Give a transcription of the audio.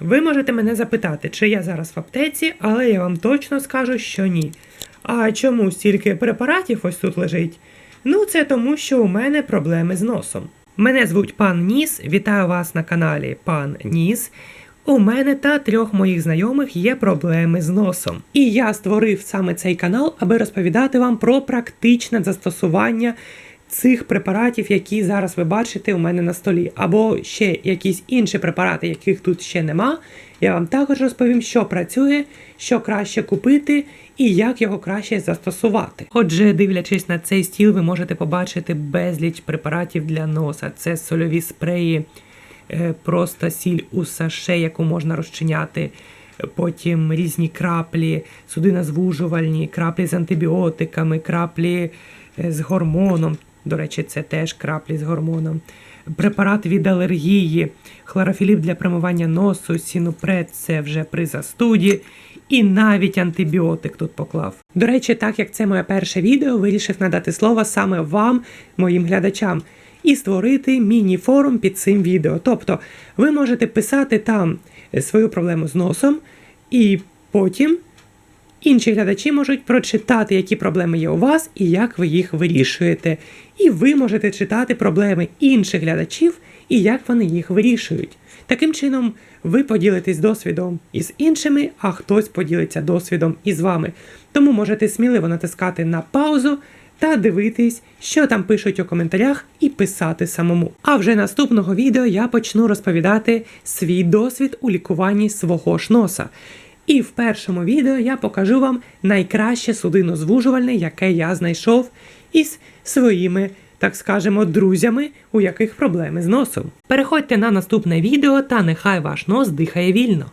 Ви можете мене запитати, чи я зараз в аптеці, але я вам точно скажу, що ні. А чому стільки препаратів ось тут лежить? Ну, це тому, що у мене проблеми з носом. Мене звуть пан Ніс, вітаю вас на каналі Пан Ніс. У мене та трьох моїх знайомих є проблеми з носом. І я створив саме цей канал, аби розповідати вам про практичне застосування цих препаратів, які зараз ви бачите у мене на столі, або ще якісь інші препарати, яких тут ще нема. Я вам також розповім, що працює, що краще купити і як його краще застосувати. Отже, дивлячись на цей стіл, ви можете побачити безліч препаратів для носа. Це сольові спреї, е, просто сіль у саше, яку можна розчиняти. Потім різні краплі, судинозвужувальні, краплі з антибіотиками, краплі е, з гормоном. До речі, це теж краплі з гормоном. Препарат від алергії, хлорофіліп для промивання носу, сінупред це вже при застуді, і навіть антибіотик тут поклав. До речі, так як це моє перше відео, вирішив надати слово саме вам, моїм глядачам, і створити міні-форум під цим відео. Тобто ви можете писати там свою проблему з носом, і потім Інші глядачі можуть прочитати, які проблеми є у вас і як ви їх вирішуєте. І ви можете читати проблеми інших глядачів і як вони їх вирішують. Таким чином, ви поділитесь досвідом із іншими, а хтось поділиться досвідом із вами. Тому можете сміливо натискати на паузу та дивитись, що там пишуть у коментарях, і писати самому. А вже наступного відео я почну розповідати свій досвід у лікуванні свого ж носа. І в першому відео я покажу вам найкраще судинозвужувальне, яке я знайшов із своїми, так скажемо, друзями, у яких проблеми з носом. Переходьте на наступне відео, та нехай ваш нос дихає вільно.